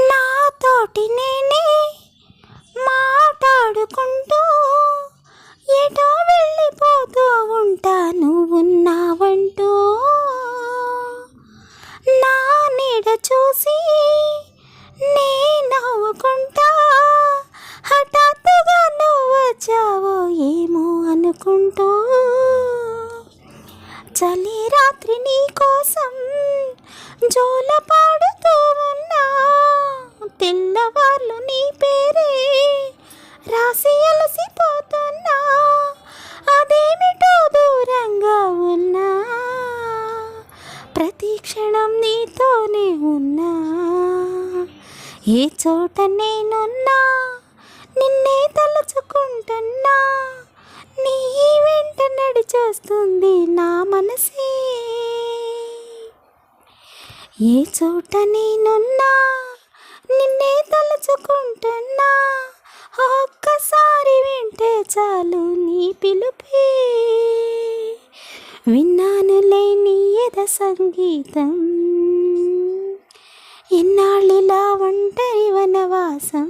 నాతోటి నేనే మాట్లాడుకుంటూ ఎటో వెళ్ళిపోతూ ఉంటా నువ్వున్నావంటూ నా నీడ చూసి నే నవ్వుకుంటా హఠాత్తుగా నువ్వు వచ్చావో ఏమో అనుకుంటూ. చలి రాత్రి నీ కోసం క్షణం నీతోనే ఉన్నా. ఏ చోట నేనున్నా నిన్నే తలుచుకుంటున్నా. నీ వెంట నడిచేస్తుంది నా మనసే. ఏ చోట నేనున్నా నిన్నే తలుచుకుంటున్నా. ఒక్కసారి వింటే చాలు నీ పిలుపే. విన్నానులే నీ ఎద సంగీతం. ఎన్నాళ్ళిలా ఒంటరి వనవాసం.